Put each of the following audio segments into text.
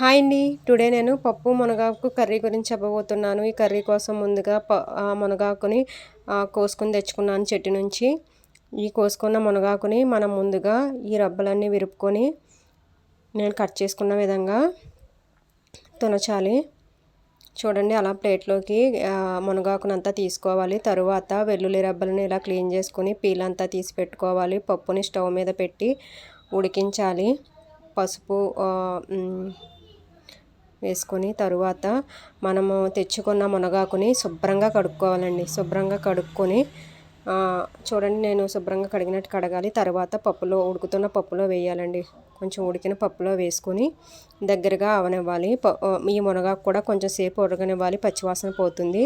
Hi అండి. Today నేను పప్పు మునగాకు కర్రీ గురించి చెప్పబోతున్నాను. ఈ కర్రీ కోసం ముందుగా ప మునగాకుని కోసుకుని తెచ్చుకున్నాను చెట్టు నుంచి. ఈ కోసుకున్న మునగాకుని మనం ముందుగా ఈ రబ్బలన్నీ విరుపుకొని నేను కట్ చేసుకున్న విధంగా తునచాలి. చూడండి అలా ప్లేట్లోకి మునగాకునంతా తీసుకోవాలి. తరువాత వెల్లుల్లి రబ్బలని ఇలా క్లీన్ చేసుకొని పీలంతా తీసి పెట్టుకోవాలి. పప్పుని స్టవ్ మీద పెట్టి ఉడికించాలి. పసుపు వేసుకొని తరువాత మనము తెచ్చుకున్న మునగాకుని శుభ్రంగా కడుక్కోవాలండి. శుభ్రంగా కడుక్కొని చూడండి నేను శుభ్రంగా కడిగినట్టు కడగాలి. తర్వాత పప్పులో ఉడుకుతున్న పప్పులో వేయాలండి. కొంచెం ఉడికిన పప్పులో వేసుకొని దగ్గరగా అవనివ్వాలి. ఈ మునగాకు కూడా కొంచెం సేపు ఉడకనివ్వాలి. పచ్చివాసన పోతుంది.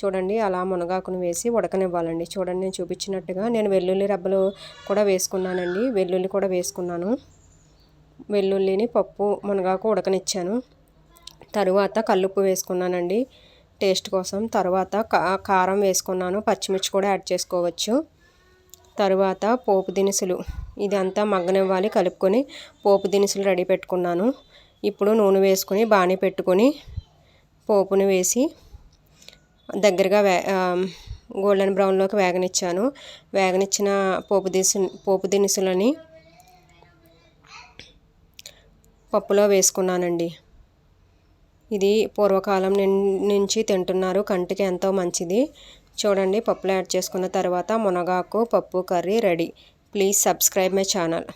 చూడండి అలా మునగాకును వేసి ఉడకనివ్వాలండి. చూడండి నేను చూపించినట్టుగా నేను వెల్లుల్లి రబ్బలు కూడా వేసుకున్నానండి. వెల్లుల్లి కూడా వేసుకున్నాను. వెల్లుల్లిని పప్పు మునగాకు ఉడకనిచ్చాను. తరువాత కల్లుప్పు వేసుకున్నానండి. టేస్ట్ కోసం తర్వాత కారం వేసుకున్నాను. పచ్చిమిర్చి కూడా యాడ్ చేసుకోవచ్చు. తరువాత పోపు దినుసులు. ఇదంతా మగ్గనివ్వాలి. కలుపుకొని పోపు దినుసులు రెడీ పెట్టుకున్నాను. ఇప్పుడు నూనె వేసుకొని బాణీ పెట్టుకొని పోపును వేసి దగ్గరగా వే గోల్డెన్ బ్రౌన్లోకి వేగనిచ్చాను. వేగనిచ్చిన పోపు దినుసు పోపు దినుసులని పప్పులో వేసుకున్నానండి. ఇది పూర్వకాలం నుంచి తింటున్నారు. కంటికి ఎంతో మంచిది. చూడండి పప్పులో యాడ్ చేసుకున్న తర్వాత మునగాకు పప్పు curry ready. Please subscribe my channel.